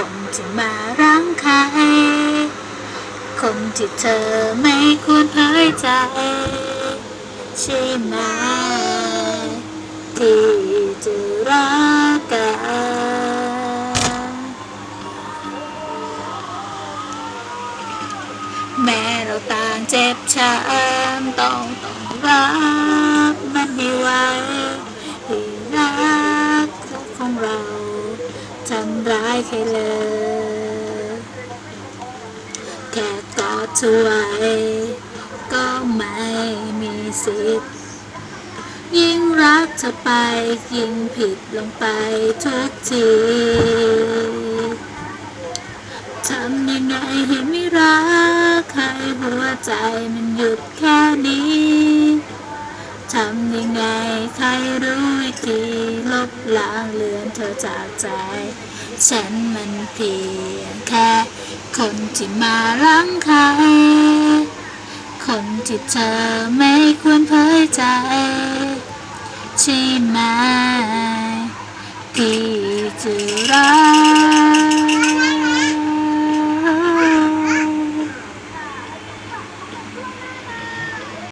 คนที่มารังใครคนที่เธอไม่ควรเผยใจ ใช่ไหมที่จะรักกันแม้เราต่างเจ็บช้ำต้องต้องรับมันให้ไหวที่รักของเรา ทำร้ายใครเลย แค่กอดเธอไว้ก็ไม่มีสิทธิ์ ยิ่งรักเธอไป ยิ่งผิดลงไปทุกทีทำยังไงให้ไม่รักใครหัวใจมันหยุดแค่นี้ ทำยังไงใครรู้วิธีลบล้างเลือนเธอจากใจ ฉันมันเพียงแค่ คนที่มารังใคร คนที่เธอไม่ควรเผยใจ ใช่ไหมที่จะรัก